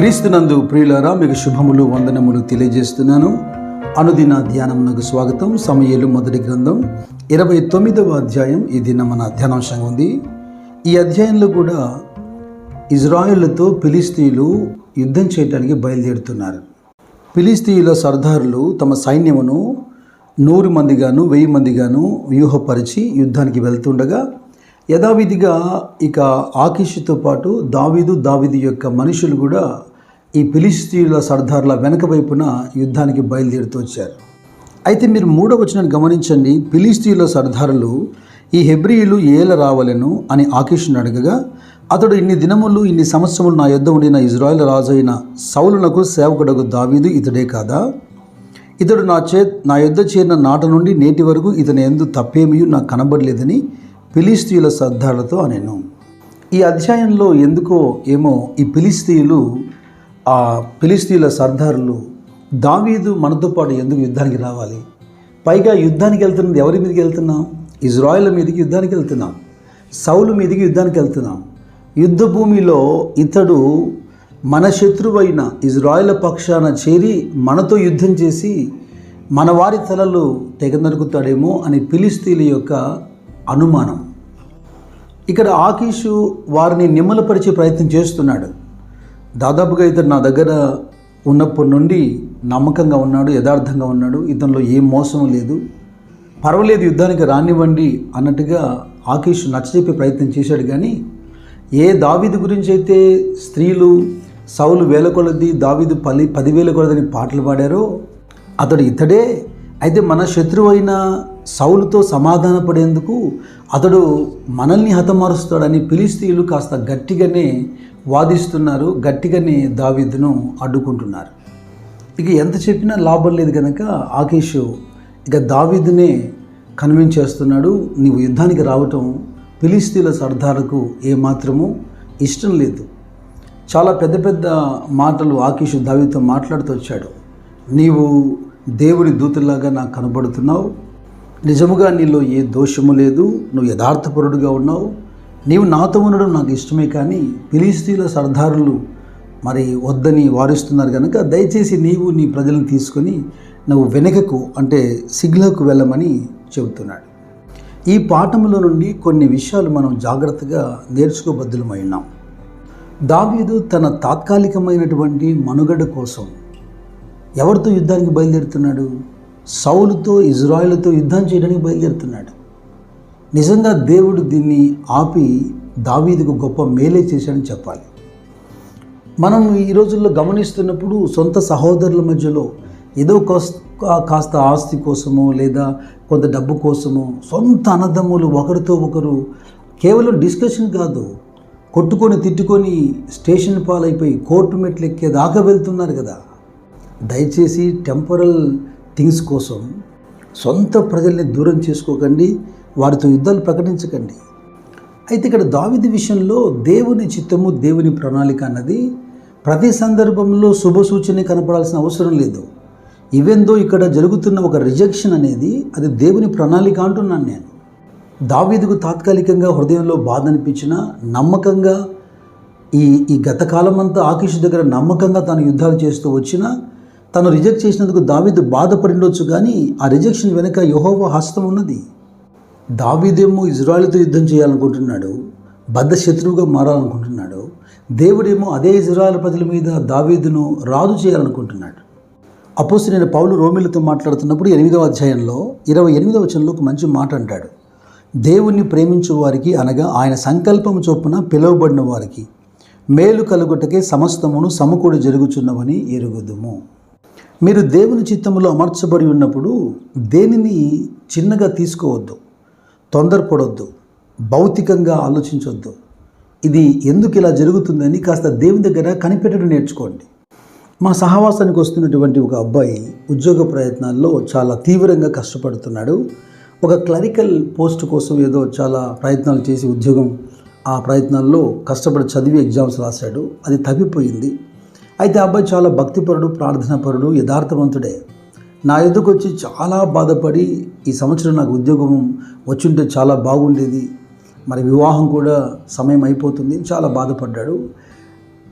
క్రీస్తునందు ప్రియులారా మీకు శుభములు వందనములు తెలియజేస్తున్నాను. అనుదిన ధ్యానమునకు స్వాగతం. సమయలు మొదటి గ్రంథం. ఇరవై తొమ్మిదవ అధ్యాయం. ఈ దిన మన ధ్యానాంశంగా ఉంది. ఈ అధ్యాయంలో కూడా ఇజ్రాయెళ్ళతో ఫిలిస్తీన్లు యుద్ధం చేయడానికి బయలుదేరుతున్నారు. ఫిలిస్తీన్ల సర్దారులు తమ సైన్యమును నూరు మందిగాను వెయ్యి మందిగాను వ్యూహపరిచి యుద్ధానికి వెళ్తుండగా యథావిధిగా ఇక ఆకిషుతో పాటు దావీదు దావీదు యొక్క మనుషులు కూడా ఈ ఫిలిస్తీన్ల సర్దార్ల వెనక వైపున యుద్ధానికి బయలుదేరుతూ వచ్చారు. అయితే మీరు మూడవ వచనాన్ని గమనించండి. ఫిలిస్తీన్ల సర్దారులు ఈ హెబ్రియులు ఏల రావలను? అని ఆకిషుని అడగగా అతడు ఇన్ని దినములు ఇన్ని సంవత్సరములు నా యుద్ధం ఉండిన ఇజ్రాయెల్ రాజు అయిన సౌలునకు సేవకుడకు దావీదు ఇతడే కాదా? ఇతడు నా చే నా యుద్ధ చేరిన నాట నుండి నేటి వరకు ఇతని ఎందు తప్పేమీ నాకు కనబడలేదని ఫిలిస్తీయుల సర్దారులతో అనేను. ఈ అధ్యాయంలో ఎందుకో ఏమో ఈ ఫిలిస్తీయులు ఆ ఫిలిస్తీన్ల సర్దారులు దావీదు మనతో పాటు ఎందుకు యుద్ధానికి రావాలి? పైగా యుద్ధానికి వెళ్తున్నది ఎవరి మీదకి వెళ్తున్నాం? ఇజ్రాయిల్ మీదకి యుద్ధానికి వెళ్తున్నాం. సౌలు మీదకి యుద్ధానికి వెళ్తున్నాం. యుద్ధ భూమిలో ఇతడు మన శత్రువైన ఇజ్రాయిల్ పక్షాన చేరి మనతో యుద్ధం చేసి మన వారి తలలు తెగ నరుకుతాడేమో అని ఫిలిస్తీన్ల యొక్క అనుమానం. ఇక్కడ ఆకీషు వారిని నిమ్మలపరిచే ప్రయత్నం చేస్తున్నాడు. దాదాపుగా ఇతడు నా దగ్గర ఉన్నప్పటి నుండి నమ్మకంగా ఉన్నాడు యథార్థంగా ఉన్నాడు. ఇతనిలో ఏ మోసం లేదు. పర్వాలేదు యుద్ధానికి రానివ్వండి అన్నట్టుగా ఆకీష్ నచ్చజెప్పే ప్రయత్నం చేశాడు. కానీ ఏ దావీదు గురించి అయితే స్త్రీలు సౌలు వేల కొలది దావీదు పది పదివేల కొలదని పాటలు పాడారో అతడు ఇతడే అయితే మన శత్రువు అయిన సౌలుతో సమాధాన పడేందుకు అతడు మనల్ని హతమారుస్తాడని పిలిస్తీయులు కాస్త గట్టిగానే వాదిస్తున్నారు గట్టిగానే దావీదును అడ్డుకుంటున్నారు. ఇక ఎంత చెప్పినా లాభం లేదు కనుక ఆకేష్ ఇక దావీదునే కన్విన్స్ చేస్తున్నాడు. నీవు యుద్ధానికి రావటం పిలిస్తీల సర్దారుకు ఏమాత్రము ఇష్టం లేదు. చాలా పెద్ద పెద్ద మాటలు ఆకేష్ దావీతో మాట్లాడుతూ వచ్చాడు. నీవు దేవుడి దూతలాగా నాకు కనబడుతున్నావు. నిజముగా నీలో ఏ దోషము లేదు నువ్వు యథార్థపరుడుగా ఉన్నావు. నీవు నాతో ఉండడం నాకు ఇష్టమే కానీ పిలిస్తీల సర్దారులు మరి వద్దని వారిస్తున్నారు కనుక దయచేసి నీవు నీ ప్రజలను తీసుకొని నువ్వు వెనుకకు అంటే సిగ్లకు వెళ్ళమని చెబుతున్నాడు. ఈ పాఠంలో నుండి కొన్ని విషయాలు మనం జాగ్రత్తగా నేర్చుకోబద్దులమై ఉన్నాం. దావీదు తన తాత్కాలికమైనటువంటి మనుగడ కోసం ఎవరితో యుద్ధానికి బయలుదేరుతున్నాడు? సౌలుతో ఇజ్రాయిల్తో యుద్ధం చేయడానికి బయలుదేరుతున్నాడు. నిజంగా దేవుడు దీన్ని ఆపి దావీదుకు గొప్ప మేలే చేశాడని చెప్పాలి. మనం ఈ రోజుల్లో గమనిస్తున్నప్పుడు సొంత సహోదరుల మధ్యలో ఏదో కాస్త కాస్త ఆస్తి కోసమో లేదా కొంత డబ్బు కోసమో సొంత అన్నదమ్ములు ఒకరితో ఒకరు కేవలం డిస్కషన్ కాదు కొట్టుకొని తిట్టుకొని స్టేషన్ పాలైపోయి కోర్టు మెట్లు ఎక్కే దాకా వెళ్తున్నారు కదా. దయచేసి టెంపరల్ థింగ్స్ కోసం సొంత ప్రజల్ని దూరం చేసుకోకండి వారితో యుద్ధాలు ప్రకటించకండి. అయితే ఇక్కడ దావిది విషయంలో దేవుని చిత్తము దేవుని ప్రణాళిక అన్నది ప్రతి సందర్భంలో శుభ సూచన కనపడాల్సిన అవసరం లేదు. ఈవెందో ఇక్కడ జరుగుతున్న ఒక రిజెక్షన్ అనేది అది దేవుని ప్రణాళిక అంటున్నాను నేను. దావీదుకు తాత్కాలికంగా హృదయంలో బాధ అనిపించిన నమ్మకంగా ఈ ఈ గతకాలం అంతా ఆకిష్ దగ్గర నమ్మకంగా తాను యుద్ధాలు చేస్తూ వచ్చినా తను రిజెక్ట్ చేసినందుకు దావీదు బాధపడిండొచ్చు కానీ ఆ రిజెక్షన్ వెనుక యహోవ హస్తం ఉన్నది. దావీదేమో ఇజ్రాయెల్తో యుద్ధం చేయాలనుకుంటున్నాడు బద్ద శత్రువుగా మారాలనుకుంటున్నాడు దేవుడేమో అదే ఇజ్రాయల్ ప్రజల మీద దావీదును రాజు చేయాలనుకుంటున్నాడు. అపోసి నేను పౌలు రోమిలతో మాట్లాడుతున్నప్పుడు ఎనిమిదవ అధ్యాయంలో ఇరవై ఎనిమిదవ వచనంలో ఒక మంచి మాట అంటాడు. దేవుణ్ణి ప్రేమించు వారికి అనగా ఆయన సంకల్పం చొప్పున పిలువబడిన వారికి మేలు కలుగుటకే సమస్తమును సమకూడి జరుగుచున్నవని ఎరుగుదుము. మీరు దేవుని చిత్తములో అమర్చబడి ఉన్నప్పుడు దేనిని చిన్నగా తీసుకోవద్దు తొందరపడొద్దు భౌతికంగా ఆలోచించొద్దు. ఇది ఎందుకు ఇలా జరుగుతుందని కాస్త దేవుని దగ్గర కనిపెట్టడం నేర్చుకోండి. మా సహవాసానికి వస్తున్నటువంటి ఒక అబ్బాయి ఉద్యోగ ప్రయత్నాల్లో చాలా తీవ్రంగా కష్టపడుతున్నాడు. ఒక క్లరికల్ పోస్ట్ కోసం ఏదో చాలా ప్రయత్నాలు చేసి ఉద్యోగం ఆ ప్రయత్నాల్లో కష్టపడి చదివి ఎగ్జామ్స్ రాశాడు. అది తప్పిపోయింది. అయితే అబ్బాయి చాలా భక్తిపరుడు ప్రార్థనాపరుడు యథార్థవంతుడే. నా ఎదుకు వచ్చి చాలా బాధపడి ఈ సంవత్సరం నాకు ఉద్యోగం వచ్చుంటే చాలా బాగుండేది. మరి వివాహం కూడా సమయం అయిపోతుంది చాలా బాధపడ్డాడు.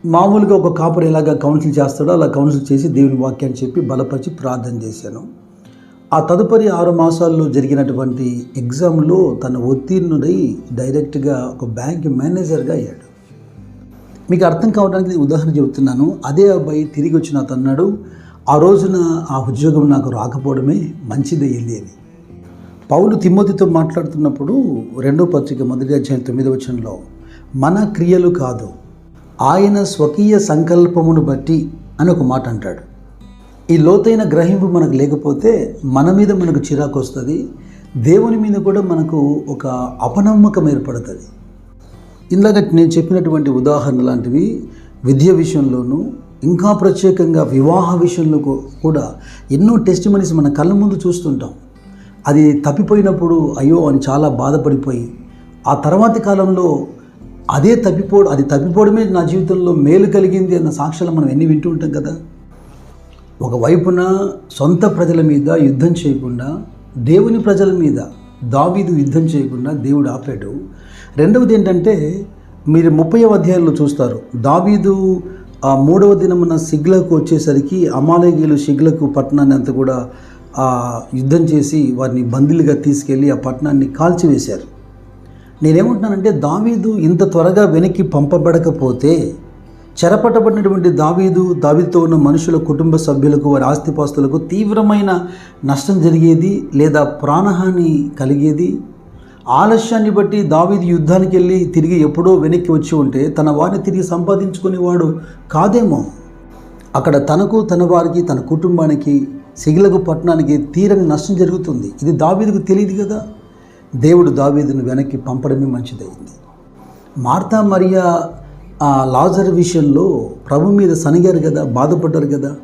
మామూలుగా ఒక కాపర్ ఎలాగ కౌన్సిల్ చేస్తాడో అలా కౌన్సిల్ చేసి దేవుని వాక్యాన్ని చెప్పి బలపరిచి ప్రార్థన చేశాను. ఆ తదుపరి ఆరు మాసాల్లో జరిగినటువంటి ఎగ్జామ్లో తన ఉత్తీర్ణుడై డైరెక్ట్గా ఒక బ్యాంక్ మేనేజర్గా అయ్యాడు. మీకు అర్థం కావడానికి నేను ఉదాహరణ చెబుతున్నాను. అదే అబ్బాయి తిరిగి వచ్చి నాతో అన్నాడు ఆ రోజున ఆ ఉద్యోగం నాకు రాకపోవడమే మంచిదయ్యింది అని. పౌలు తిమ్మతితో మాట్లాడుతున్నప్పుడు రెండో పత్రిక మొదటి అధ్యాయం తొమ్మిది వచనంలో మన క్రియలు కాదు ఆయన స్వకీయ సంకల్పమును బట్టి అని ఒక మాట అంటాడు. ఈ లోతైన గ్రహింపు మనకు లేకపోతే మన మీద మనకు చిరాకు వస్తుంది దేవుని మీద కూడా మనకు ఒక అపనమ్మకం ఏర్పడుతుంది. ఇందాక నేను చెప్పినటువంటి ఉదాహరణ లాంటివి విద్య విషయంలోనూ ఇంకా ప్రత్యేకంగా వివాహ విషయంలో కూడా ఎన్నో టెస్ట్ మనీస్ మన కళ్ళ ముందు చూస్తుంటాం. అది తప్పిపోయినప్పుడు అయ్యో అని చాలా బాధపడిపోయి ఆ తర్వాతి కాలంలో అదే తప్పిపోవడం అది తప్పిపోవడమే నా జీవితంలో మేలు కలిగింది అన్న సాక్ష్యాలు మనం ఎన్ని వింటూ ఉంటాం కదా? ఒకవైపున సొంత ప్రజల మీద యుద్ధం చేయకుండా దేవుని ప్రజల మీద దావీదు యుద్ధం చేయకుండా దేవుడు ఆపాడు. రెండవది ఏంటంటే మీరు ముప్పై అధ్యాయంలో చూస్తారు దావీదు ఆ మూడవ దినమున సిగ్లకు వచ్చేసరికి అమాలయీలు సిగ్లకు పట్టణాన్ని అంతా కూడా ఆ, యుద్ధం చేసి వారిని బందీలుగా తీసుకెళ్ళి ఆ పట్టణాన్ని కాల్చివేశారు. నేనేమంటున్నానంటే దావీదు ఇంత త్వరగా వెనక్కి పంపబడకపోతే చెరపట్టబడినటువంటి దావీదు దావీదుతో ఉన్న మనుషుల కుటుంబ సభ్యులకు వారి ఆస్తిపాస్తులకు తీవ్రమైన నష్టం జరిగేది లేదా ప్రాణహాని కలిగేది? ఆలస్యాన్ని బట్టి దావీది యుద్ధానికి వెళ్ళి తిరిగి ఎప్పుడో వెనక్కి వచ్చి ఉంటే తన వారిని తిరిగి సంపాదించుకునేవాడు కాదేమో. అక్కడ తనకు తన వారికి తన కుటుంబానికి సిగిలకు పట్టణానికి తీరని నష్టం జరుగుతుంది. ఇది దావీదుకు తెలియదు కదా? దేవుడు దావీదును వెనక్కి పంపడమే మంచిదైంది మార్తా మరియా ఆ లాజర్ విషయంలో ప్రభు మీద సనిగారు కదా? బాధపడ్డారు కదా?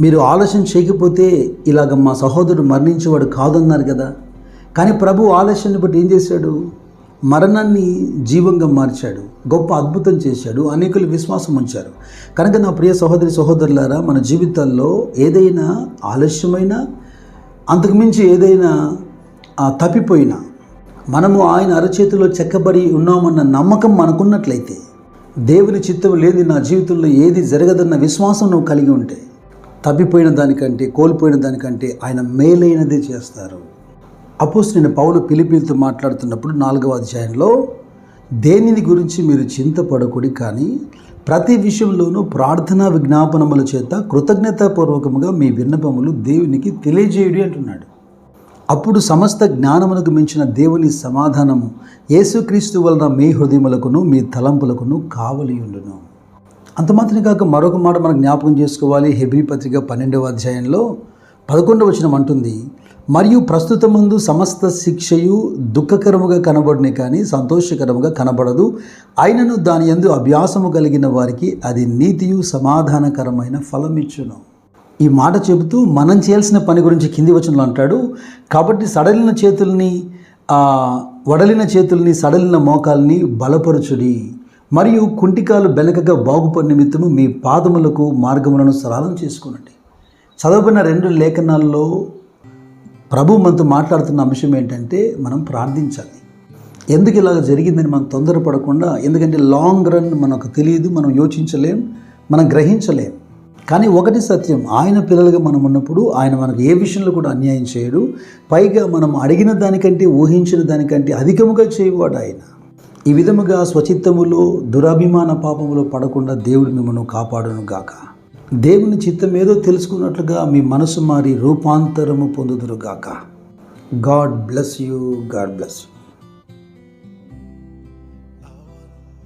మీరు ఆలస్యం చేయకపోతే ఇలాగ మా సహోదరుడు మరణించేవాడు కాదన్నారు కదా? కానీ ప్రభు ఆలస్యాన్ని బట్టి ఏం చేశాడు? మరణాన్ని జీవంగా మార్చాడు. గొప్ప అద్భుతం చేశాడు. అనేకులు విశ్వాసం ఉంచారు. కనుక నా ప్రియ సహోదరి సహోదరులారా మన జీవితాల్లో ఏదైనా ఆలస్యమైన అంతకుమించి ఏదైనా ఆ, తప్పిపోయినా మనము ఆయన అరచేతిలో చెక్కబడి ఉన్నామన్న నమ్మకం మనకున్నట్లయితే దేవుని చిత్తం లేని నా జీవితంలో ఏది జరగదన్న విశ్వాసం నువ్వు కలిగి ఉంటే తప్పిపోయిన దానికంటే కోల్పోయిన దానికంటే ఆయన మేలైనదే చేస్తారు. అపోస్ నేను పౌలు పిలిపిలతో మాట్లాడుతున్నప్పుడు నాలుగవ అధ్యాయంలో దేనిని గురించి మీరు చింతపడకుడి కానీ ప్రతి విషయంలోనూ ప్రార్థనా విజ్ఞాపనముల చేత కృతజ్ఞతాపూర్వకముగా మీ విన్నపములు దేవునికి తెలియజేయుడి అంటున్నాడు. అప్పుడు సమస్త జ్ఞానమునకు మించిన దేవుని సమాధానము యేసుక్రీస్తు వలన మీ హృదయములకును మీ తలంపులకును కావలి ఉండును అంత మాత్రమే కాక మరొక మాట మనం జ్ఞాపకం చేసుకోవాలి. హెబ్రి పత్రిక పన్నెండవ అధ్యాయంలో పదకొండవ వచనం అంటుంది మరియు ప్రస్తుతమందు సమస్త శిక్షయు దుఃఖకరముగా కనబడిన కానీ సంతోషకరముగా కనబడదు. అయినను దాని యందు అభ్యాసము కలిగిన వారికి అది నీతియు సమాధానకరమైన ఫలమిచ్చును. ఈ మాట చెబుతూ మనం చేయాల్సిన పని గురించి కింది వచనంలో అంటాడు. కాబట్టి సడలిన చేతుల్ని వడలిన చేతుల్ని సడలిన మోకాల్ని బలపరచుడి. మరియు కుంటికాలు బెలకగా బాగుపడి నిమిత్తము మీ పాదములకు మార్గములను సరళం చేసుకునండి. చదవబడిన రెండు లేఖనాల్లో ప్రభు మనతో మాట్లాడుతున్న అంశం ఏంటంటే మనం ప్రార్థించాలి. ఎందుకు ఇలాగ జరిగిందని మనం తొందరపడకుండా ఎందుకంటే లాంగ్ రన్ మనకు తెలియదు మనం యోచించలేం మనం గ్రహించలేం. కానీ ఒకటి సత్యం ఆయన పిల్లలుగా మనం ఉన్నప్పుడు ఆయన మనకు ఏ విషయంలో కూడా అన్యాయం చేయడు. పైగా మనం అడిగిన దానికంటే ఊహించిన దానికంటే అధికముగా చేయవాడు ఆయన. ఈ విధముగా స్వచిత్తములో దురాభిమాన పాపములో పడకుండా దేవుడు మిమ్మల్ని కాపాడును గాక దేవుని చిత్తం ఏదో తెలుసుకున్నట్లుగా మీ మనసు మారి రూపాంతరము పొందుదురుగాక. God bless you God bless you